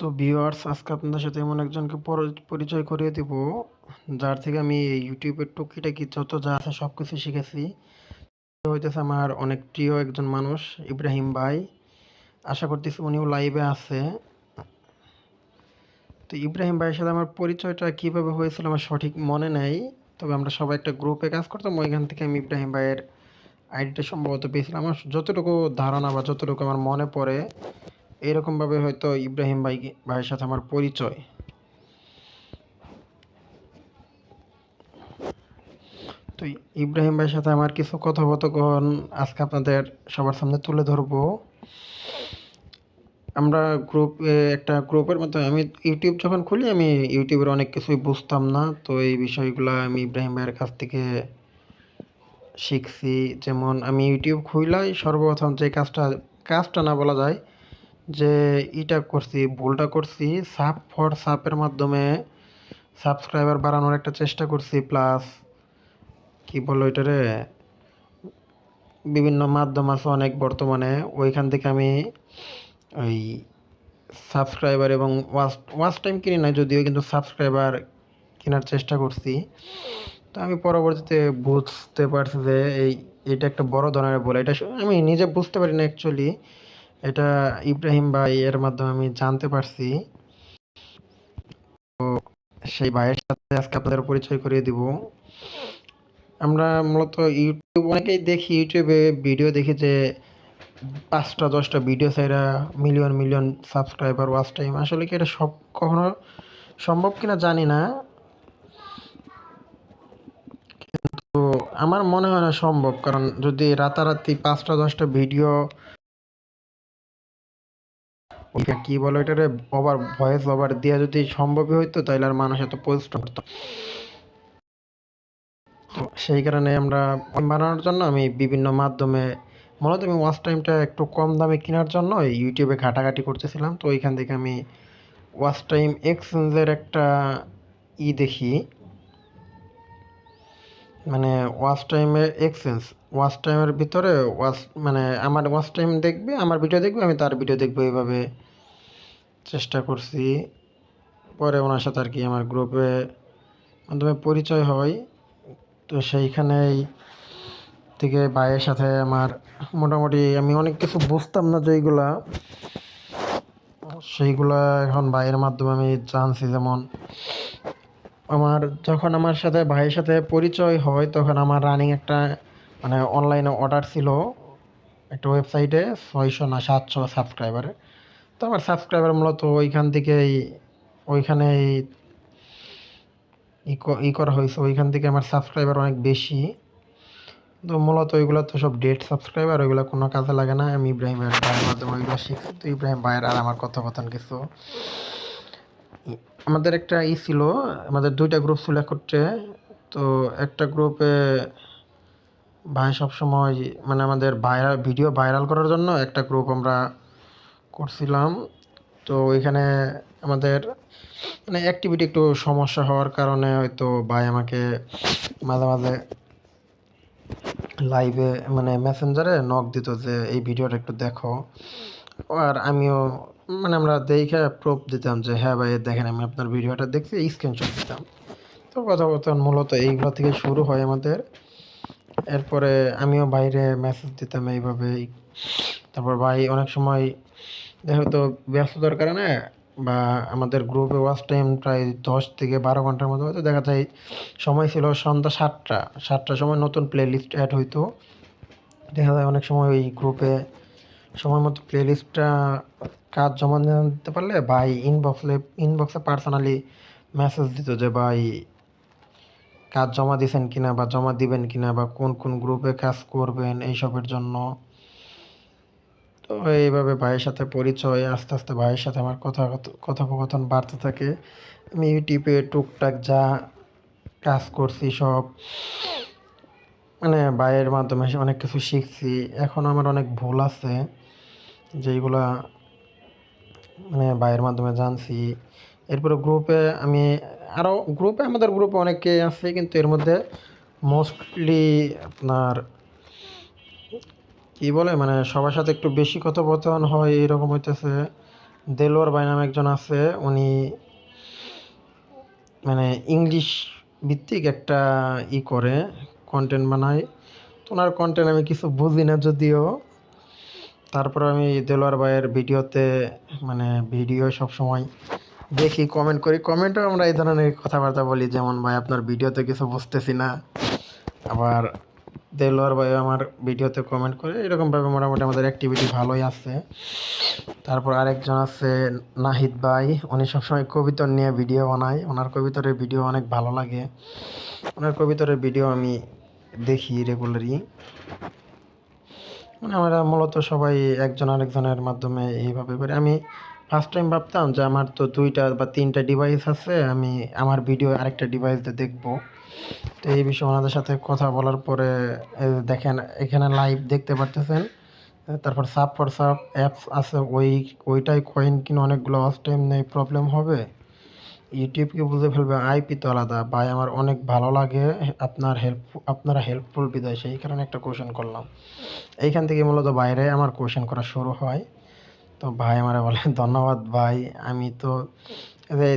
তো ভিউয়ার্স আজকে আপনাদের সাথে এমন একজনকে পরিচয় করিয়ে দিব, যার থেকে আমি এই ইউটিউবের টুকিটাকি যত যা আছে সব কিছু শিখেছি হইতেছে আমার অনেক প্রিয় একজন মানুষ, ইব্রাহিম ভাই। আশা করতেছি উনিও লাইভে আছে। তো ইব্রাহিম ভাইয়ের সাথে আমার পরিচয়টা কীভাবে হয়েছিল আমার সঠিক মনে নেই, তবে আমরা সবাই একটা গ্রুপে কাজ করতাম, ওইখান থেকে আমি ইব্রাহিম ভাইয়ের আইডিটা সম্ভবত পেয়েছিলাম। আমার যতটুকু ধারণা বা যতটুকু আমার মনে পড়ে এরকমভাবে হয়তো ইব্রাহিম ভাই ভাইয়ের সাথে আমার পরিচয়। তো ইব্রাহিম ভাইয়ের সাথে আমার কিছু কথোপকথন আজকে আপনাদের সবার সামনে তুলে ধরবো। আমরা গ্রুপ একটা গ্রুপের মতো, আমি ইউটিউব যখন খুলি, আমি ইউটিউবের অনেক কিছুই বুঝতাম না। তো এই বিষয়গুলো আমি ইব্রাহিম ভাইয়ের কাছ থেকে শিখছি। যেমন আমি ইউটিউব খুললাই, সর্বপ্রথম যে কাজটা কাজটা না বলা যায় যে এটা করছি, ভুলটা করছি সাব ফর সাপের মাধ্যমে সাবস্ক্রাইবার বাড়ানোর একটা চেষ্টা করছি, প্লাস কি বলো এটারে? বিভিন্ন মাধ্যম আছে অনেক বর্তমানে, ওইখান থেকে আমি ওই সাবস্ক্রাইবার এবং ওয়াচ ওয়াচ টাইম কিনি না যদিও, কিন্তু সাবস্ক্রাইবার কেনার চেষ্টা করছি। তো আমি পরবর্তীতে বুঝতে পারছি যে এই, এটা একটা বড় ধরনের ভুল। এটা আমি নিজে বুঝতে পারি না অ্যাকচুয়ালি এটা ইব্রাহিম ভাই এর মাধ্যমে আমি জানতে পারছি। তো সেই ভাইয়ের সাথে আজকে আপনাদের পরিচয় করিয়ে দিব। আমরা মূলত ইউটিউব অনেকেই দেখি, ইউটিউবে ভিডিও দেখি যে পাঁচটা, দশটা ভিডিও ছাইরা million million subscriber watch time আসলে কি এটা সব কখনো সম্ভব কিনা জানি না। তো আমার মনে হয় না সম্ভব, কারণ যদি রাতারাতি পাঁচটা, দশটা ভিডিও কি বলে এটারে ওভার ভয়েস ওভার দেওয়া যদি সম্ভবই হইতো তাহলে আর মানুষ এত পোস্ট করতো তো সেই কারণে আমরা বানানোর জন্য আমি বিভিন্ন মাধ্যমে, মূলত আমি ওয়াচ টাইমটা একটু কম দামে কেনার জন্য ইউটিউবে ঘাটাঘাটি করতেছিলাম। তো ওইখান থেকে আমি ওয়াচ টাইম এক্সচেঞ্জের একটা ই দেখি। মানে ওয়াচ টাইমের এক্সচেঞ্জ ওয়াচ টাইমের ভিতরে ওয়াচ মানে আমার ওয়াচ টাইম দেখবে, আমার ভিডিও দেখবে, আমি তার ভিডিও দেখব এইভাবে চেষ্টা করছি। পরে ওনার সাথে আর কি আমার গ্রুপে মাধ্যমে পরিচয় হয়। তো সেইখানেই থেকে ভাইয়ের সাথে আমার মোটামুটি আমি অনেক কিছু বুঝতাম না যেইগুলা সেইগুলা এখন ভাইয়ের মাধ্যমে আমি জানছি যেমন আমার, যখন আমার সাথে, ভাইয়ের সাথে পরিচয় হয়, তখন আমার রানিং একটা মানে অনলাইনে অর্ডার ছিল একটা ওয়েবসাইটে ছয়শো না সাতশো সাবস্ক্রাইবারে তো আমার সাবস্ক্রাইবার মূলত ওইখান থেকেই, ওইখানেই ই করা হয়েছে। ওইখান থেকে আমার সাবস্ক্রাইবার অনেক বেশি। তো মূলত ওইগুলো তো সব ডেট সাবস্ক্রাইবার ওইগুলো কোনো কাজে লাগে না। আমি ইব্রাহিম ভাইয়ের মাধ্যমে ওইগুলো শিখছি। তো ইব্রাহিম ভাইয়ের আর আমার কথোপকথন কিছু। আমাদের একটা ই ছিল, আমাদের দুইটা গ্রুপ ছিল করতে তো একটা গ্রুপে ভাই সবসময় মানে আমাদের ভাইরাল ভিডিও ভাইরাল করার জন্য একটা গ্রুপ আমরা করছিলাম। তো ওইখানে আমাদের মানে অ্যাক্টিভিটি একটু সমস্যা হওয়ার কারণে হয়তো ভাই আমাকে মাঝে মাঝে লাইভে মানে মেসেঞ্জারে নক দিত যে, এই ভিডিওটা একটু দেখো। আর আমিও মানে আমরা দেখে প্রুফ দিতাম যে হ্যাঁ ভাই, দেখেন আমি আপনার ভিডিওটা দেখছি স্ক্রিনশট দিতাম। তো কথোপকথন মূলত এইগুলো থেকে শুরু হয় আমাদের। এরপরে আমিও বাইরে মেসেজ দিতাম এইভাবেই তারপর ভাই, অনেক সময় দেখা তো ব্যস্ততার কারণে বা আমাদের গ্রুপে ওয়াচ টাইম প্রায় দশ থেকে বারো ঘণ্টার মতো হয়তো দেখা যায়, সময় ছিল সন্ধ্যা সাতটা। সাতটার সময় নতুন প্লে লিস্ট অ্যাড হইতো। দেখা যায় অনেক সময় ওই গ্রুপে সময় মতো প্লে লিস্টটা কাজ জমা না দিতে পারলে ভাই ইনবক্সে ইনবক্সে পার্সোনালি মেসেজ দিত যে, ভাই, কাজ জমা দিয়েছেন কিনা বা জমা দিবেন কিনা বা কোন কোন গ্রুপে কাজ করবেন এইসবের জন্য? তো এইভাবে ভাইয়ের সাথে পরিচয়, আস্তে আস্তে ভাইয়ের সাথে আমার কথা, কথোপকথন বাড়তে থাকে। আমি ইউটিউবে টুকটাক যা কাজ করছি সব মানে ভাইয়ের মাধ্যমে অনেক কিছু শিখছি। এখন আমার অনেক ভুল আছে, যেইগুলা মানে ভাইয়ের মাধ্যমে জানছি। এরপরে গ্রুপে আমি আরও গ্রুপে আমাদের গ্রুপে অনেকে আছে, কিন্তু এর মধ্যে মোস্টলি আপনার কি বলে মানে সবার সাথে একটু বেশি কথোপকথন হয়, এরকম হইতেছে। দেলোয়ার ভাই নামে একজন আছে, উনি মানে ইংলিশ ভিত্তিক একটা ই করে কন্টেন্ট বানায়। ওনার কন্টেন্ট আমি কিছু বুঝি না যদিও। তারপর আমি দেলোয়ার ভাইয়ের ভিডিওতে মানে ভিডিও সবসময় দেখি কমেন্ট করি। কমেন্টও আমরা এই ধরনের কথাবার্তা বলি, যেমন, ভাই, আপনার ভিডিওতে কিছু বুঝতেছি না। আবার দেলোয়ার ভাই আমার ভিডিওতে কমেন্ট করে। এরকমভাবে মোটামুটি আমাদের অ্যাক্টিভিটি ভালোই আছে। তারপর আরেকজন আছে, নাহিদ ভাই। উনি সবসময় কবিতর নিয়ে ভিডিও বানায়। ওনার কবিতরের ভিডিও অনেক ভালো লাগে। ওনার কবিতরের ভিডিও আমি দেখি রেগুলারই মানে আমরা মূলত সবাই একজন আরেকজনের মাধ্যমে এইভাবে করি। আমি ফার্স্ট টাইম ভাবতাম যে আমার তো দুইটা বা তিনটা ডিভাইস আছে, আমি আমার ভিডিও আরেকটা ডিভাইস দিয়ে দেখব। তো এই বিষয়ে ওনাদের সাথে কথা বলার পরে দেখেন, এখানে লাইভ দেখতে পারতেছেন। তারপর সাব ফর সাব অ্যাপস আছে, ওই, ওইটাই কয়েন কিনে অনেকগুলো ওয়াচ টাইম নেই প্রবলেম হবে। ইউটিউবকে বুঝে ফেলবে আইপি তো আলাদা। ভাই, আমার অনেক ভালো লাগে আপনার হেল্প আপনারা হেল্পফুল বিদায়। সেই কারণে একটা কোশ্চেন করলাম। এইখান থেকে মূলত বাইরে আমার কোশ্চেন করা শুরু হয়। তো ভাই আমারে বলে, ধন্যবাদ ভাই, আমি তো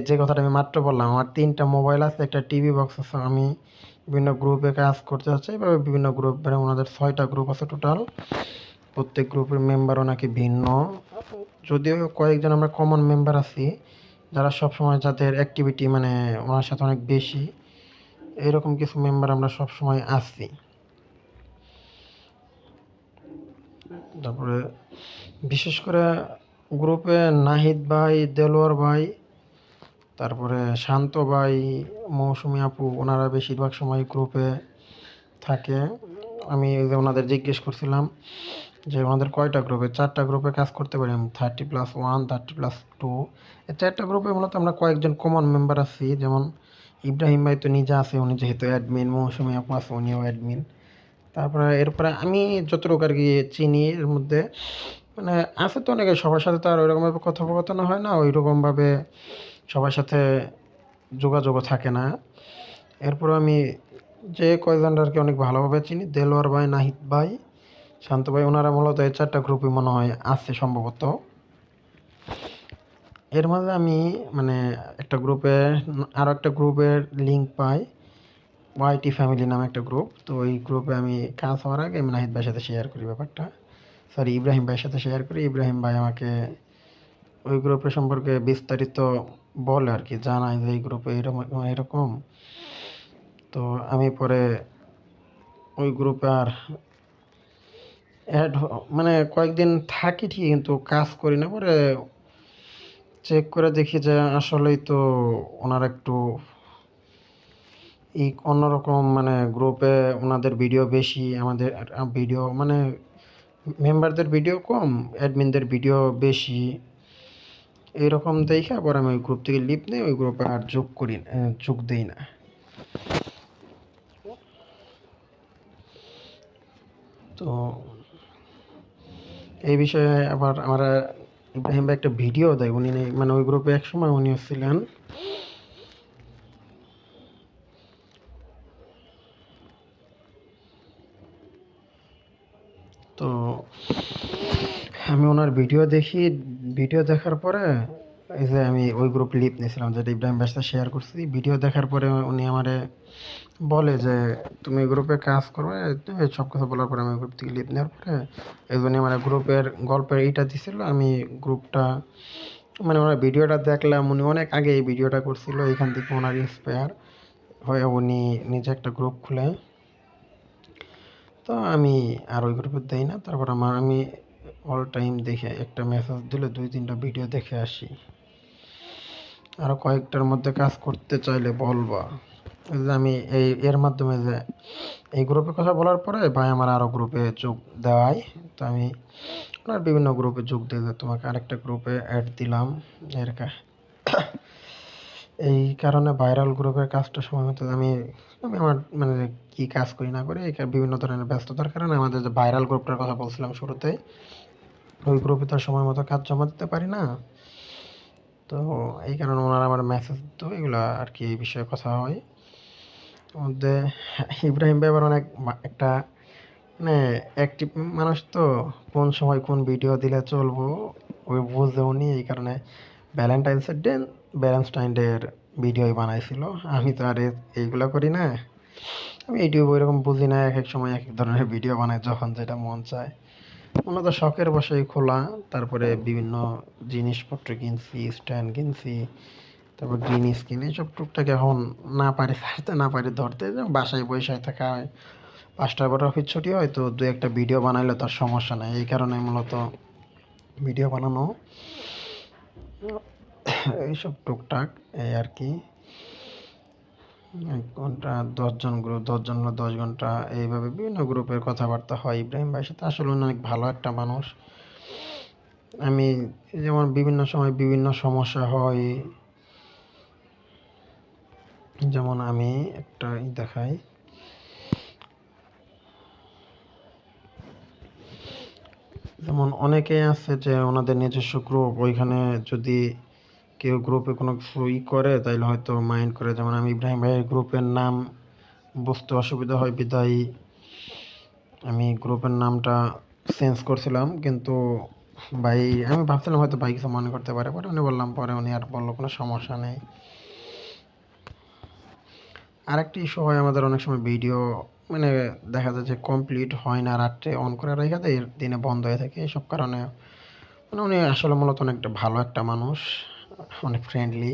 যে কথাটা আমি মাত্র বললাম, আমার তিনটা মোবাইল আছে, একটা টিভি বক্স আছে, আমি বিভিন্ন গ্রুপে কাজ করতে যাচ্ছি, এভাবে বিভিন্ন গ্রুপ মানে ওনাদের ছয়টা গ্রুপ আছে টোটাল প্রত্যেক গ্রুপের মেম্বারও নাকি ভিন্ন। যদিও কয়েকজন আমরা কমন মেম্বার আছি যারা সবসময় যাদের অ্যাক্টিভিটি মানে ওনার সাথে অনেক বেশি, এরকম কিছু মেম্বার আমরা সবসময় আছি। তারপরে বিশেষ করে গ্রুপে নাহিদ ভাই, দেলোয়ার ভাই, তারপরে শান্ত ভাই, মৌসুমি আপু, ওনারা বেশিরভাগ সময় গ্রুপে থাকে। আমি ওনাদের জিজ্ঞেস করছিলাম যে আমাদের কয়টা গ্রুপে চারটা গ্রুপে কাজ করতে পারি thirty plus one thirty plus two এই চারটা গ্রুপে মূলত আমরা কয়েকজন কমন মেম্বার আছি। যেমন ইব্রাহিম ভাই তো নিজে আছে, উনি যেহেতু অ্যাডমিন মৌসুমি আপু আছে, উনিও অ্যাডমিন তারপরে এরপরে আমি যতটুকু আর কি চিনি এর মধ্যে মানে আছে তো অনেকে, সবার সাথে তো আর ওইরকমভাবে কথোপকথন হয় না ওই রকমভাবে সবার সাথে যোগাযোগও থাকে না। এরপর আমি যে কয়জন আর কি অনেক ভালোভাবে চিনি, দেলোয়ার ভাই, নাহিদ ভাই। শান্ত ভাই, ওনারা মূলত এই চারটা গ্রুপই মনে হয় আছে সম্ভবত। এর মাঝে আমি মানে একটা গ্রুপে আরও একটা গ্রুপের লিঙ্ক পাই। ওয়াইটি ফ্যামিলি নামে একটা গ্রুপ তো ওই গ্রুপে আমি কাজ হওয়ার আগে নাহিদ ভাইয়ের সাথে শেয়ার করি ব্যাপারটা। সরি ইব্রাহিম ভাইয়ের সাথে শেয়ার করি। ইব্রাহিম ভাই আমাকে ওই গ্রুপের সম্পর্কে বিস্তারিত বলে আর কি, জানায় যে এই গ্রুপে এরকম এরকম। তো আমি পরে ওই গ্রুপে আর অ্যাড মানে কয়েকদিন থাকি ঠিক কিন্তু কাজ করি না, পরে চেক করে দেখি যে আসলেই তো ওনার একটু এই অন্যরকম মানে গ্রুপে ওনাদের ভিডিও বেশি, আমাদের ভিডিও মানে মেম্বারদের ভিডিও কম অ্যাডমিনদের ভিডিও বেশি এরকম দেখে আবার আমি ওই গ্রুপ থেকে লিপ নিই ওই গ্রুপে আর যোগ করি না যোগ দিই না। তো এই বিষয়ে আবার আমরা ইব্রাহিম ভাই একটা ভিডিও দেয়। উনি মানে ওই গ্রুপে একসময় উনি উনিও ছিলেন। তো আমি ওনার ভিডিও দেখি, ভিডিও দেখার পরে এই যে আমি ওই গ্রুপ লিপ নিয়েছিলাম যেটা ইব্রাহিম সাথে শেয়ার করছি ভিডিও দেখার পরে উনি আমারে বলে যে, তুমি গ্রুপে কাজ করবে সব কথা বলার পরে আমি গ্রুপ থেকে লিপ নেওয়ার পরে এই জন্য মানে গ্রুপের গল্পের এইটা দিছিল, আমি গ্রুপটা মানে ওনার ভিডিওটা দেখলাম, উনি অনেক আগে এই ভিডিওটা করছিল, এখান থেকে ওনার ইন্সপায়ার হয়ে উনি নিজে একটা গ্রুপ খুলে। তো আমি আর ওই গ্রুপে দেই না, তারপর আমার, আমি অল টাইম দেখে একটা মেসেজ দিলে, দুই তিনটা ভিডিও দেখে আসি। আরও কয়েকটার মধ্যে কাজ করতে চাইলে বলবা। যে আমি এই, এর মাধ্যমে যে এই গ্রুপে কথা বলার পরে ভাই আমার আরও গ্রুপে যোগ দেওয়ায় তো আমি আপনার বিভিন্ন গ্রুপে যোগ দিয়ে তোমাকে আরেকটা গ্রুপে অ্যাড দিলাম। এর এই কারণে ভাইরাল গ্রুপের কাজটা সময় মতো আমি আমি আমার মানে কী কাজ করি না করি, এই বিভিন্ন ধরনের ব্যস্ততার কারণে আমাদের যে ভাইরাল গ্রুপটার কথা বলছিলাম শুরুতে ওই গ্রুপে তো সময় মতো কাজ জমা দিতে পারি না। তো এই কারণে ওনারা আমার মেসেজ তো এগুলো আর কি এই বিষয়ে কথা হয়। মধ্যে ইব্রাহিম ভাই আবার অনেক একটা মানে অ্যাক্টিভ মানুষ তো, কোন সময় কোন ভিডিও দিলে চলবো ওই বুঝে উনি এই কারণে ভ্যালেন্টাইন্সের দিন ভ্যালেন্টাইন ডের ভিডিওই বানাইছিল। আমি তো আর এইগুলো করি না। আমি ইউটিউব ওইরকম বুঝি না, এক এক সময় এক এক ধরনের ভিডিও বানাই যখন যেটা মন চায়। মূলত শখের বসেই খোলা, তারপরে বিভিন্ন জিনিসপত্র কিনছি, স্ট্যান্ড কিনছি, তারপর গ্রিন স্কিন এইসব টুকটাক এখন না পারি, ছাড়তে না পারি, ধরতে বাসায় বসে থাকা হয়। পাঁচটার পর অফিস ছুটি হয়, তো দু একটা ভিডিও বানাইলে তার সমস্যা নেই। এই কারণে মূলত ভিডিও বানানো, এইসব টুকটাক, এই আর কি। ঘণ্টা, দশজন গ্রুপ দশজন দশ ঘণ্টা, এইভাবে বিভিন্ন গ্রুপের কথাবার্তা হয়। ইব্রাহিম ভাইয়ের সাথে আসলে অনেক ভালো একটা মানুষ। আমি যেমন বিভিন্ন সময় বিভিন্ন সমস্যা হয়। যেমন আমি একটা দেখাই। যেমন অনেকেই আছে যে ওনাদের নিজস্ব গ্রুপ ওইখানে যদি কেউ গ্রুপে কোনো কিছু ই করে, তাইলে হয়তো মাইন্ড করে, যেমন আমি ইব্রাহিম ভাইয়ের গ্রুপের নাম বুঝতে অসুবিধা হয়, বিদায়। আমি গ্রুপের নামটা চেঞ্জ করছিলাম, কিন্তু ভাই, আমি ভাবছিলাম হয়তো ভাই কিছু মনে করতে পারে, পরে উনি বললাম, পরে উনি আর বলল, কোনো সমস্যা নেই। আরেকটি ইস্যু হয় আমাদের অনেক সময় ভিডিও মানে দেখা যায় যে কমপ্লিট হয় না, রাত্রে অন করে রেখে দেয়, দিনে বন্ধ হয়ে থাকে, এসব কারণে। মানে উনি আসলে মূলত অনেকটা ভালো একটা মানুষ। অনেক ফ্রেন্ডলি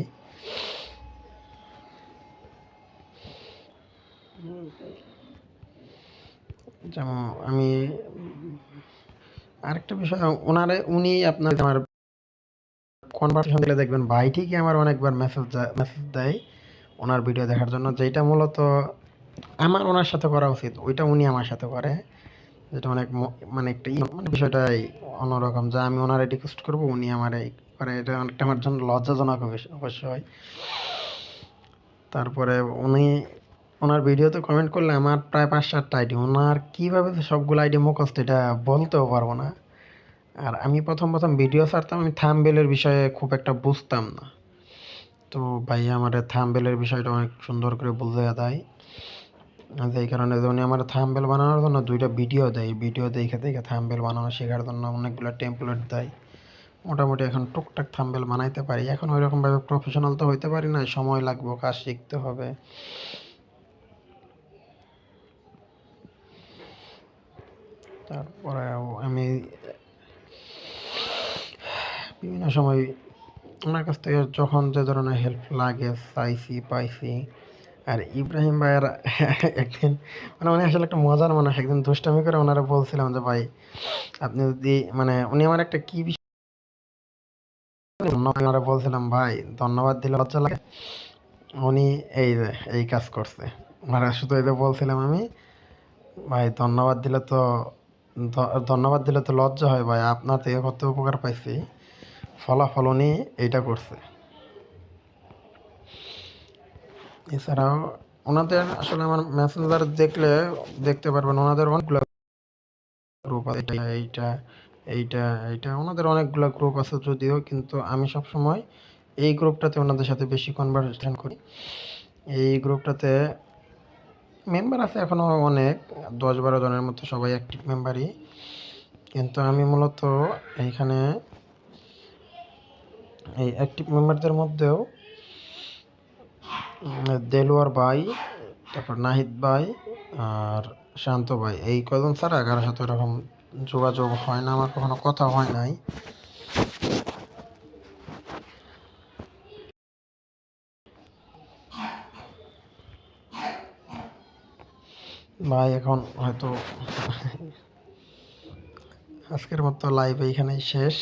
যেমন আমি আরেকটা বিষয়, ওনারে উনি আপনার আমার কনভারসেশন দিলে দেখবেন ভাই ঠিকই আমার অনেকবার মেসেজ মেসেজ দেয় ওনার ভিডিও দেখার জন্য যেটা মূলত আমার ওনার সাথে করা উচিত, ওইটা উনি আমার সাথে করে। যেটা অনেক মানে একটা মানে বিষয়টাই অন্যরকম, যা আমি ওনারে রিকোয়েস্ট করব, উনি আমার করে এটা অনেকটা আমার জন্য লজ্জাজনক অবশ্য- অবশ্যই তারপরে উনি ওনার ভিডিওতে কমেন্ট করলে আমার প্রায় পাঁচ, সাতটা আইডি ওনার কীভাবে সবগুলো আইডি মুখস্থ, এটা বলতেও পারব না। আর আমি প্রথম প্রথম ভিডিও ছাড়তাম, আমি থামবেলের বিষয়ে খুব একটা বুঝতাম না। তো ভাই আমার থামবেলের বিষয়টা অনেক সুন্দর করে বুঝিয়ে দেয়। যেই কারণে উনি আমার থামবেল বানানোর জন্য দুইটা ভিডিও দেয়। ভিডিও দেখে দেখে থামবেল বানানো শেখার জন্য অনেকগুলো টেমপ্লেট দেয়। মোটামুটি এখন টুকটাক থাম্বেল বানাইতে পারি। এখন ওই রকমভাবে প্রফেশনাল তো হইতে পারি না, সময় লাগবে, কাজ শিখতে হবে। তারপরে আমি বিভিন্ন সময় ওনার কাছ থেকে যখন যে ধরনের হেল্প লাগে, চাইছি, পাইছি, আর ইব্রাহিম ভাইয়ের একদিন মানে উনি আসলে একটা মজার মানুষ, একদিন দুষ্টামি করে ওনারা বলছিলাম যে, ভাই, আপনি যদি মানে উনি আমার একটা কি বলছিলাম, ভাই, ধন্যবাদ দিলে লজ্জা লাগে। উনি এই যে, এই কাজ করছে। ওনারা শুধু এই যে বলছিলাম আমি, ভাই, ধন্যবাদ দিলে তো ধন্যবাদ দিলে তো লজ্জা হয় ভাই, আপনার থেকে কত উপকার পাইছি। ফলাফল উনি এইটা করছে। এছাড়াও ওনাদের আসলে আমার মেসেঞ্জার দেখলে দেখতে পারবেন, ওনাদের অনেকগুলো গ্রুপ এইটা এইটা এইটা ওনাদের অনেকগুলো গ্রুপ আছে যদিও, কিন্তু আমি সব সময় এই গ্রুপটাতে ওনাদের সাথে বেশি কনভারসেশন করি। এই গ্রুপটাতে মেম্বার আছে এখনও অনেক দশ বারো জনের মতো সবাই অ্যাক্টিভ মেম্বারই কিন্তু আমি মূলত এইখানে এই অ্যাক্টিভ মেম্বারদের মধ্যেও দেলোয়ার ভাই, তারপর নাহিদ ভাই আর শান্ত ভাই। এই কজন ছাড়া? কারোর সাথে এরকম যোগাযোগ হয় না, আমার কখনো কথা হয় নাই। ভাই, এখন হয়তো আজকের মতো লাইভ এইখানেই শেষ।